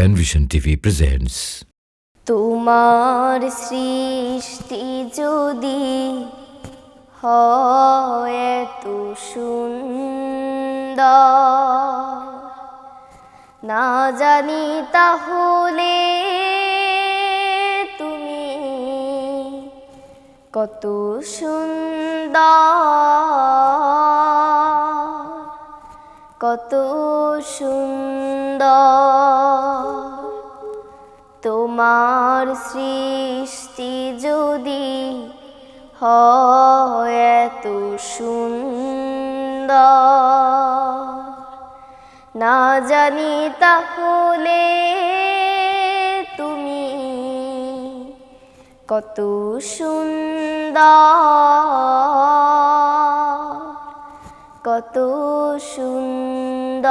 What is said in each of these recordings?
Panvision TV presents তোমার সৃষ্টি যদি হয় এত সুন্দর। না জানি তাহলে তুমি কত সুন্দর। কত সুন্দর। তোমার সৃষ্টি যদি হয় এত না জানি তাহলে তুমি কত সুন্দর কত সুন্দর।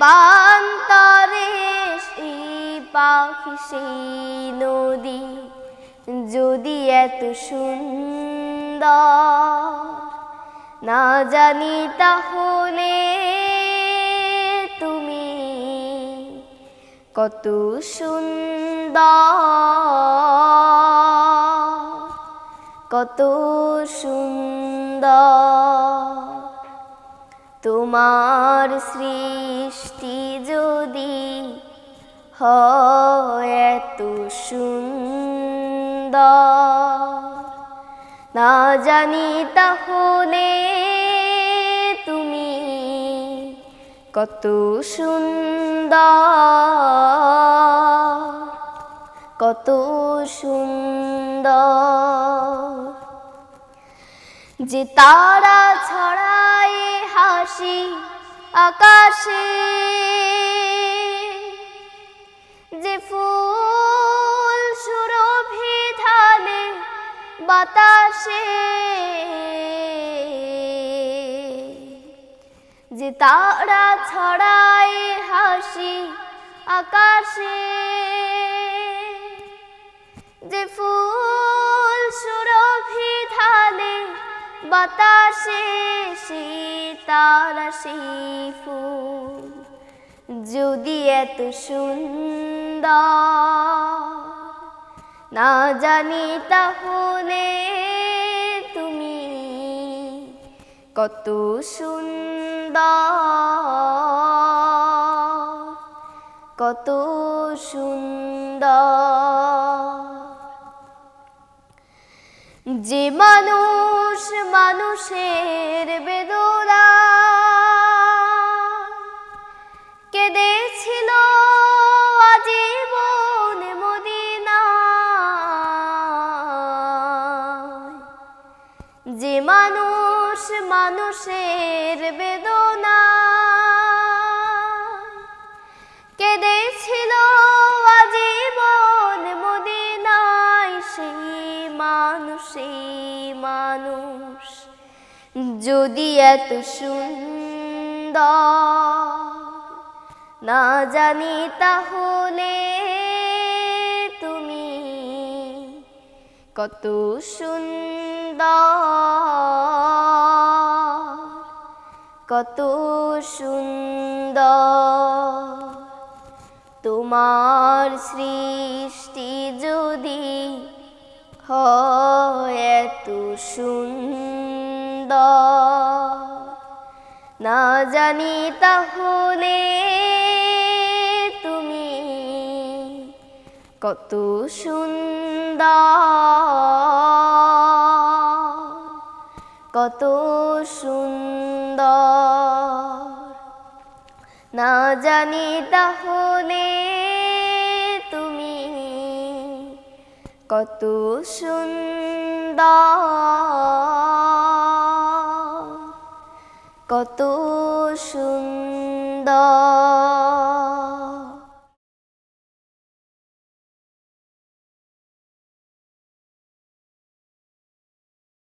পান্তরে সেই পাখি সেই নদী। যদি এত সুন্দর, না জানি তাহলে তুমি কত সুন্দর কত সুন্দর। তোমার সৃষ্টি যদি হয় এত না জানি তাহলে তুমি কত সুন্দর কত সুন্দর। যে তারা ছড়ায় হাসি আকাশে। যে ফুল সুরভি ধানে বাতাসে। যে তারা ছড়ায় হাসি আকাশে। যে ফুল সুরভি বাতাসে সেই ফুল যদি এত সুন্দর না জানি তাহলে তুমি কত সুন্দর কত সুন্দর। যে মানুষ মানুষের বেদনা কেঁদেছিল আজীবন মদিনা যে মানুষ মানুষের বেদনা মানুষ মানুষ যদি এত সুন্দর না জানি তাহলে তুমি কত সুন্দর কত সুন্দর। তোমার সৃষ্টি যদি এত সুন্দর। না জানি তাহলে তুমি কত সুন্দর কত সুন্দর। না জানি তাহলে কত সুন্দর কত সুন্দর।